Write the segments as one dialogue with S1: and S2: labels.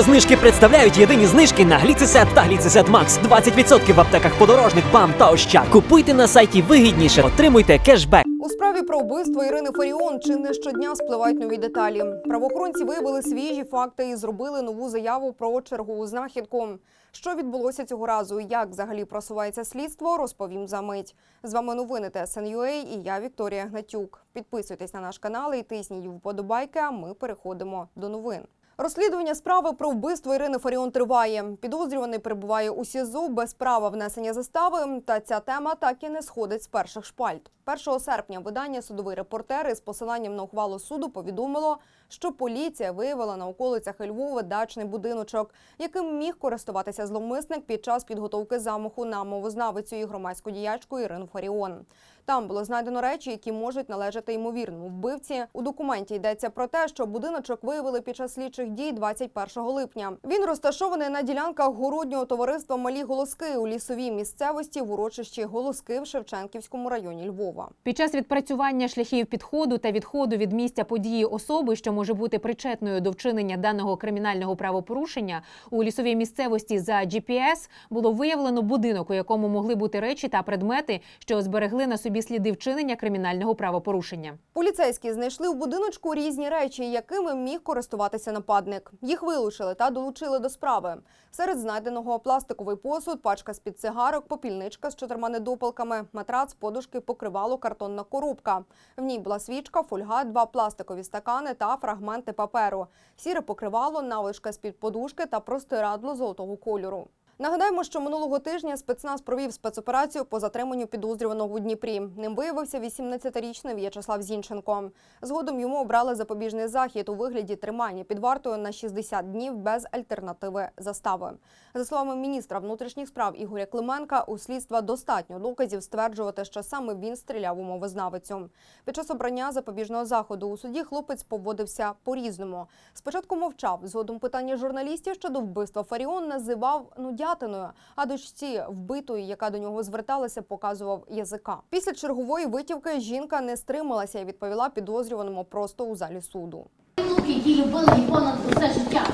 S1: Знижки представляють єдині знижки на гліцесет та гліцесет Макс. 20% в аптеках подорожник, бам та ощад. Купуйте на сайті вигідніше, отримуйте кешбек.
S2: У справі про вбивство Ірини Фаріон чи не щодня спливають нові деталі. Правоохоронці виявили свіжі факти і зробили нову заяву про чергову знахідку. Що відбулося цього разу? і Як взагалі просувається слідство? Розповім за мить. З вами новини ТСНЮА і я Вікторія Гнатюк. Підписуйтесь на наш канал і тисніть вподобайки. А ми переходимо до новин. Розслідування справи про вбивство Ірини Фаріон триває. Підозрюваний перебуває у СІЗО без права внесення застави. Та ця тема так і не сходить з перших шпальт. 1 серпня видання судовий репортер із посиланням на ухвалу суду повідомило, що поліція виявила на околицях Львова дачний будиночок, яким міг користуватися зловмисник під час підготовки замаху на мовознавицю і громадську діячку Ірину Фаріон. Там було знайдено речі, які можуть належати ймовірному вбивці. У документі йдеться про те, що будиночок виявили під час слідчих дій 21 липня. Він розташований на ділянках городнього товариства Малі Голоски у лісовій місцевості в урочищі Голоски в Шевченківському районі Львова.
S3: Під час відпрацювання шляхів підходу та відходу від місця події особи, що може бути причетною до вчинення даного кримінального правопорушення, у лісовій місцевості за GPS було виявлено будинок, у якому могли бути речі та предмети, що зберегли на собі сліди вчинення кримінального правопорушення.
S2: Поліцейські знайшли в будиночку різні речі, якими міг користуватися нападник. Їх вилучили та долучили до справи. Серед знайденого пластиковий посуд, пачка з-під цигарок, попільничка з чотирма недопалками, матрац, подушки, покривало, картонна коробка. В ній була свічка, фольга, два пластикові стакани та фрагменти паперу, сіре покривало, навичка з-під подушки та простирадло золотого кольору. Нагадаємо, що минулого тижня спецназ провів спецоперацію по затриманню підозрюваного у Дніпрі. Ним виявився 18-річний В'ячеслав Зінченко. Згодом йому обрали запобіжний захід у вигляді тримання під вартою на 60 днів без альтернативи застави. За словами міністра внутрішніх справ Ігоря Клименка, у слідства достатньо доказів стверджувати, що саме він стріляв у мовознавицю. Під час обрання запобіжного заходу у суді хлопець поводився по-різному. Спочатку мовчав, згодом питання журналістів щодо вбивства Фаріон називав нудятиною, а дочці вбитої, яка до нього зверталася, показував язика. Після чергової витівки жінка не стрималася і відповіла підозрюваному просто у залі суду.
S4: Внуки, які любили її понад усе життя.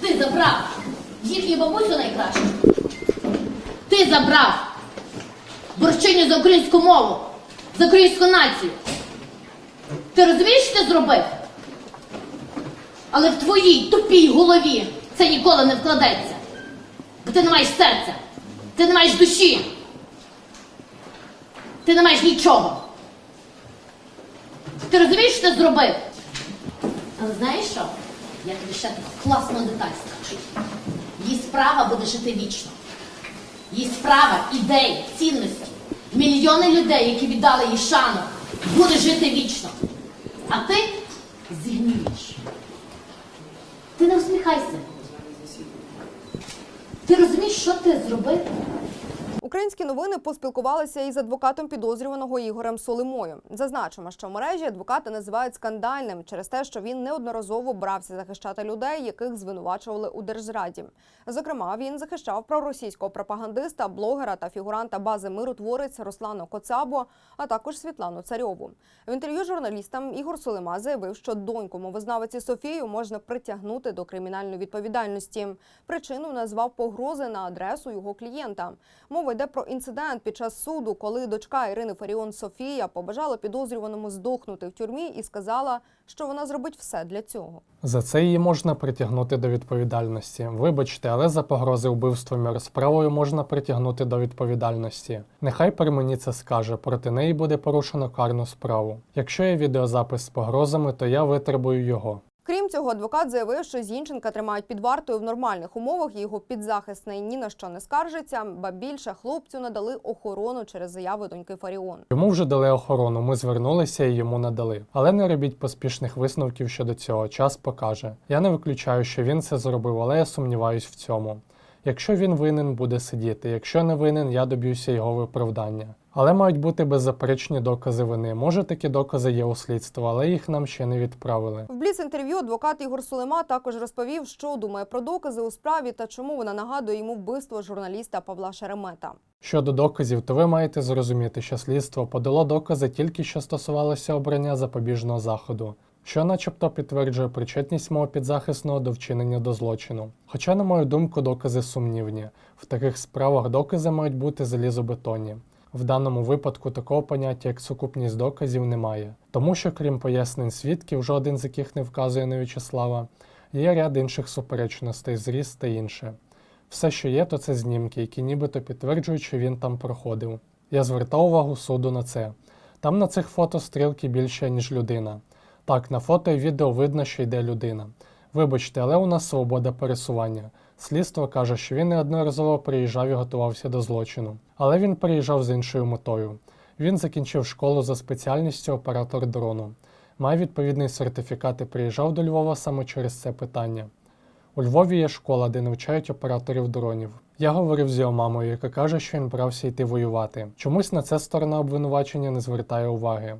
S4: Ти забрав. Їхню бабусю найкращу. Ти забрав. Борщиню за українську мову, за українську націю. Ти розумієш, що ти зробив? Але в твоїй тупій голові це ніколи не вкладеться. Бо ти не маєш серця, ти не маєш душі. Ти не маєш нічого. Ти розумієш, що ти зробив? Але знаєш що? Я тобі ще таку класну деталь скажу. Її справа буде жити вічно. Її справа, ідеї, цінності. Мільйони людей, які віддали їй шану, буде жити вічно. А ти згнієш. Ти не усміхайся. Ти розумієш, що ти зробив?
S2: Українські новини поспілкувалися із адвокатом підозрюваного Ігорем Солимою. Зазначимо, що в мережі адвоката називають скандальним через те, що він неодноразово брався захищати людей, яких звинувачували у держзраді. Зокрема, він захищав проросійського пропагандиста, блогера та фігуранта бази миротворець Руслану Коцабо, а також Світлану Царьову. В інтерв'ю журналістам Ігор Солима заявив, що доньку мовознавиці Софію можна притягнути до кримінальної відповідальності. Причину назвав погрози на адресу його клієнта. Мова йде про інцидент під час суду, коли дочка Ірини Фаріон Софія побажала підозрюваному здохнути в тюрмі і сказала, що вона зробить все для цього.
S5: За це її можна притягнути до відповідальності. Вибачте, але за погрози вбивством і розправою можна притягнути до відповідальності. Нехай при мені це скаже, проти неї буде порушено карну справу. Якщо є відеозапис з погрозами, то я витребую його.
S2: Крім цього, адвокат заявив, що Зінченка тримають під вартою в нормальних умовах. Його підзахисний ні на що не скаржиться, ба більше хлопцю надали охорону через заяви доньки Фаріон.
S5: Йому вже дали охорону, ми звернулися і йому надали. Але не робіть поспішних висновків щодо цього. Час покаже. Я не виключаю, що він це зробив, але я сумніваюсь в цьому. Якщо він винен, буде сидіти. Якщо не винен, я доб'юся його виправдання. Але мають бути беззаперечні докази вини. Може, такі докази є у слідства, але їх нам ще не відправили.
S2: В бліц інтерв'ю адвокат Ігор Сулема також розповів, що думає про докази у справі та чому вона нагадує йому вбивство журналіста Павла Шеремета.
S5: Щодо доказів, то ви маєте зрозуміти, що слідство подало докази тільки що стосувалося обрання запобіжного заходу. що начебто підтверджує причетність мого підзахисного до вчинення до злочину. Хоча, на мою думку, докази сумнівні. В таких справах докази мають бути залізобетонні. В даному випадку такого поняття, як сукупність доказів, немає, тому що, крім пояснень свідків, жоден з яких не вказує на В'ячеслава, є ряд інших суперечностей, зріст та інше. Все, що є, то це знімки, які нібито підтверджують, що він там проходив. Я звертав увагу суду на це. Там на цих фото стрілки більше, ніж людина. Так, на фото і відео видно, що йде людина. Вибачте, але у нас свобода пересування. Слідство каже, що він неодноразово приїжджав і готувався до злочину. Але він приїжджав з іншою метою. Він закінчив школу за спеціальністю оператор дрону. Має відповідний сертифікат і приїжджав до Львова саме через це питання. У Львові є школа, де навчають операторів дронів. Я говорив з його мамою, яка каже, що він брався йти воювати. Чомусь на це сторона обвинувачення не звертає уваги.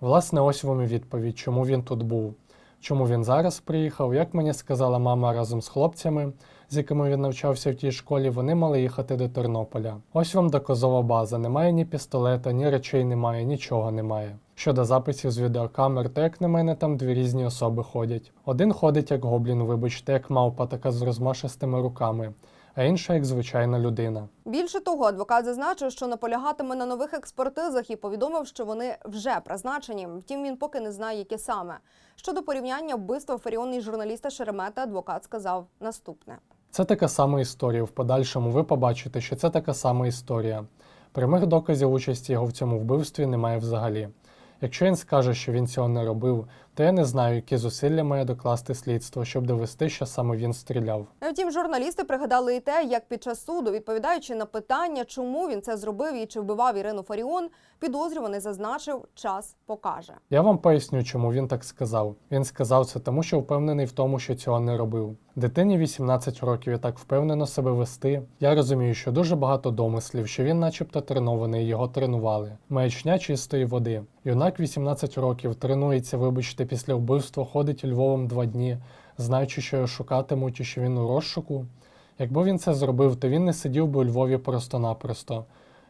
S5: Власне, ось вам і відповідь, чому він тут був. Чому він зараз приїхав? Як мені сказала мама разом з хлопцями, з якими він навчався в тій школі, вони мали їхати до Тернополя. Ось вам доказова база. Немає ні пістолета, ні речей немає, нічого немає. Щодо записів з відеокамер, то як на мене там дві різні особи ходять. Один ходить як гоблін, вибачте, як мавпа, така з розмашистими руками, а інша як звичайна людина.
S2: Більше того, адвокат зазначив, що наполягатиме на нових експертизах і повідомив, що вони вже призначені. Втім, він поки не знає, які саме. Щодо порівняння вбивства Фаріон і журналіста Шеремета, адвокат сказав наступне.
S5: Це така сама історія. В подальшому ви побачите, що це така сама історія. Прямих доказів участі його в цьому вбивстві немає взагалі. Якщо він скаже, що він цього не робив, то я не знаю, які зусилля має докласти слідство, щоб довести, що саме він стріляв.
S2: Втім, журналісти пригадали і те, як під час суду, відповідаючи на питання, чому він це зробив і чи вбивав Ірину Фаріон, підозрюваний зазначив, час покаже.
S5: Я вам поясню, чому він так сказав. Він сказав це тому, що впевнений в тому, що цього не робив. Дитині 18 років і так впевнено себе вести. Я розумію, що дуже багато домислів, що він, начебто, тренований, його тренували. Маячня чистої води. Юнак 18 років тренується, вибачте, після вбивства ходить Львовом два дні, знаючи, що його шукатимуть і що він у розшуку. Якби він це зробив, то він не сидів би у Львові просто-напросто.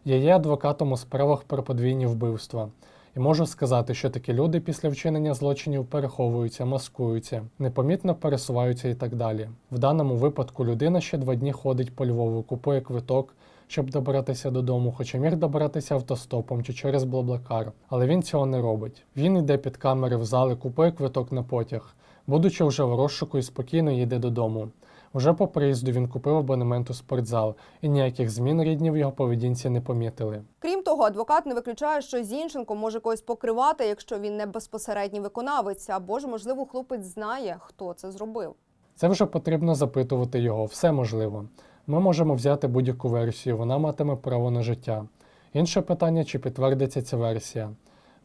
S5: Я є адвокатом у справах про подвійні вбивства. І можу сказати, що такі люди після вчинення злочинів переховуються, маскуються, непомітно пересуваються і так далі. В даному випадку людина ще два дні ходить по Львову, купує квиток, щоб добратися додому, хоча міг добратися автостопом чи через Блаблакар, але він цього не робить. Він йде під камери в зали, купує квиток на потяг, будучи вже в розшуку і спокійно їде додому. Уже по приїзду він купив абонемент у спортзал, і ніяких змін рідні в його поведінці не помітили.
S2: Крім того, адвокат не виключає, що Зінченко може когось покривати, якщо він не безпосередній виконавець, або ж, можливо, хлопець знає, хто це зробив.
S5: Це вже потрібно запитувати його, все можливо. Ми можемо взяти будь-яку версію, вона матиме право на життя. Інше питання, чи підтвердиться ця версія.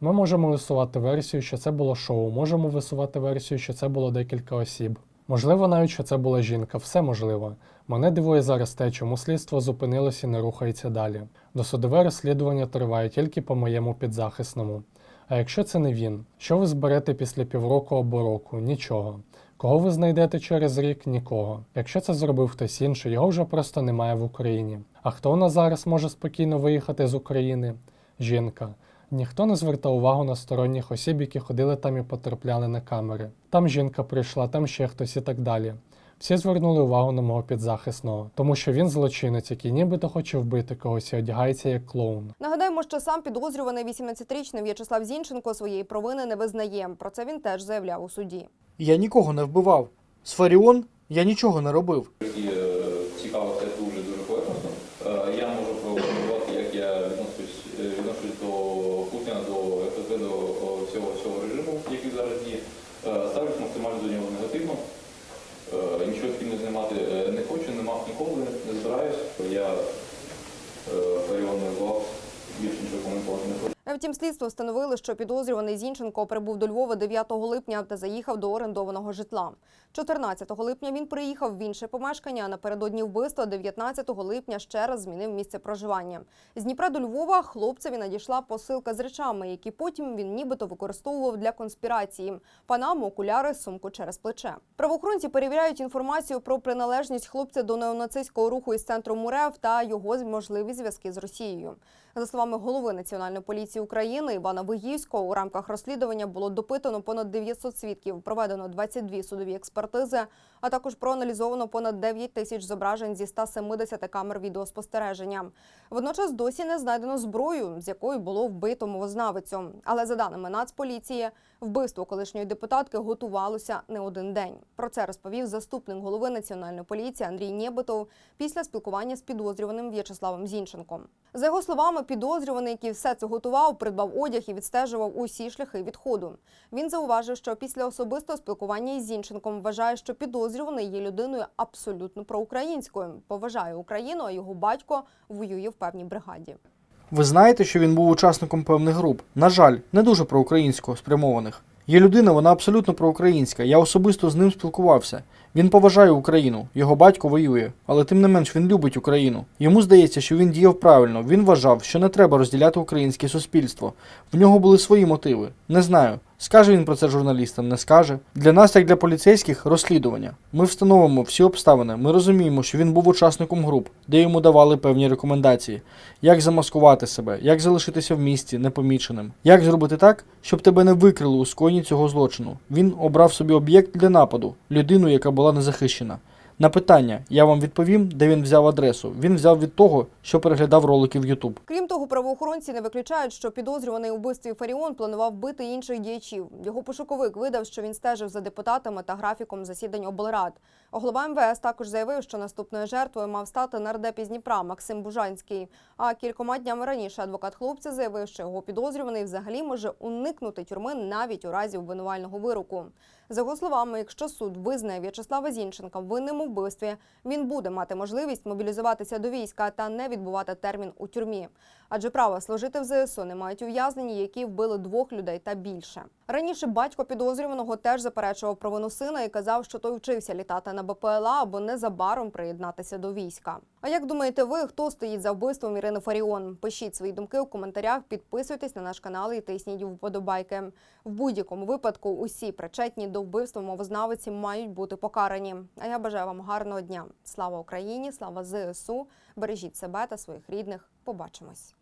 S5: Ми можемо висувати версію, що це було шоу, можемо висувати версію, що це було декілька осіб. Можливо, навіть що це була жінка, все можливо. Мене дивує зараз те, чому слідство зупинилося і не рухається далі. Досудове розслідування триває тільки по моєму підзахисному. А якщо це не він, що ви зберете після півроку або року? Нічого. Кого ви знайдете через рік? Нікого. Якщо це зробив хтось інший, його вже просто немає в Україні. А хто у нас зараз може спокійно виїхати з України? Жінка. Ніхто не звертав увагу на сторонніх осіб, які ходили там і потрапляли на камери. Там жінка прийшла, там ще хтось і так далі. Всі звернули увагу на мого підзахисного, тому що він злочинець, який нібито хоче вбити когось і одягається як клоун.
S2: Нагадаємо, що сам підозрюваний 18-річний В'ячеслав Зінченко своєї провини не визнає. Про це він теж заявляв у суді.
S6: Я нікого не вбивав. З Фаріон я нічого не робив.
S7: І е, цікавився дуже дуже поверхностно. Е, Я можу прокоментувати, як я відношусь, е, відношусь до Путіна, до ФСБ, до о, всього всього режиму, який зараз діє. Е, Ставлюсь максимально до нього негативно. Е, Нічого з ким не знімати е, не хочу, не мав ніколи, не збираюсь. Я е, Фаріон не вбивав, хочу.
S2: Втім, слідство встановили, що підозрюваний Зінченко прибув до Львова 9 липня та заїхав до орендованого житла. 14 липня він приїхав в інше помешкання. Напередодні вбивства 19 липня ще раз змінив місце проживання. З Дніпра до Львова хлопцеві надійшла посилка з речами, які потім він нібито використовував для конспірації: панаму, окуляри, сумку через плече. Правоохоронці перевіряють інформацію про приналежність хлопця до неонацистського руху із центру МУРЕВ та його можливі зв'язки з Росією. За словами голови Національної поліції України Івана Вигівського, у рамках розслідування було допитано понад 900 свідків, проведено 22 судові експертизи, а також проаналізовано понад 9 тисяч зображень зі 170 камер відеоспостереження. Водночас досі не знайдено зброю, з якою було вбито мовознавицю. Але за даними Нацполіції, вбивство колишньої депутатки готувалося не один день. Про це розповів заступник голови Національної поліції Андрій Нєбитов після спілкування з підозрюваним В'ячеславом Зінченком. За його словами, підозрюваний, який все це готував, придбав одяг і відстежував усі шляхи відходу. Він зауважив, що після особистого спілкування із Зінченком вважає, що підозрюваний є людиною абсолютно проукраїнською, поважає Україну, а його батько воює в певній бригаді.
S6: Ви знаєте, що він був учасником певних груп. На жаль, не дуже проукраїнського спрямованих. Є людина, вона абсолютно проукраїнська. Я особисто з ним спілкувався. Він поважає Україну, його батько воює, але тим не менш він любить Україну. Йому здається, що він діяв правильно. Він вважав, що не треба розділяти українське суспільство. В нього були свої мотиви. Не знаю. Скаже він про це журналістам, не скаже. Для нас, як для поліцейських, розслідування. Ми встановимо всі обставини. Ми розуміємо, що він був учасником груп, де йому давали певні рекомендації, як замаскувати себе, як залишитися в місті непоміченим, як зробити так, щоб тебе не викрили у скоєнні цього злочину. Він обрав собі об'єкт для нападу, людину, яка була незахищена. На питання я вам відповім, де він взяв адресу. Він взяв від того, що переглядав ролики в Ютуб.
S2: Крім того, правоохоронці не виключають, що підозрюваний у вбивстві Фаріон планував бити інших діячів. Його пошуковик видав, що він стежив за депутатами та графіком засідань облрад. Голова МВС також заявив, що наступною жертвою мав стати нардеп із Дніпра Максим Бужанський. А кількома днями раніше адвокат хлопця заявив, що його підозрюваний взагалі може уникнути тюрми навіть у разі обвинувального вироку. За його словами, якщо суд визнає В'ячеслава Зінченка винним у вбивстві, він буде мати можливість мобілізуватися до війська та не відбувати термін у тюрмі. Адже право служити в ЗСУ не мають ув'язнені, які вбили двох людей та більше. Раніше батько підозрюваного теж заперечував провину сина і казав, що той вчився літати на БПЛА або незабаром приєднатися до війська. А як думаєте ви, хто стоїть за вбивством Ірини Фаріон? Пишіть свої думки у коментарях, підписуйтесь на наш канал і тисніть вподобайки. В будь-якому випадку усі причетні до вбивства мовознавиці мають бути покарані. А я бажаю вам гарного дня. Слава Україні! Слава ЗСУ! Бережіть себе та своїх рідних. Побачимось.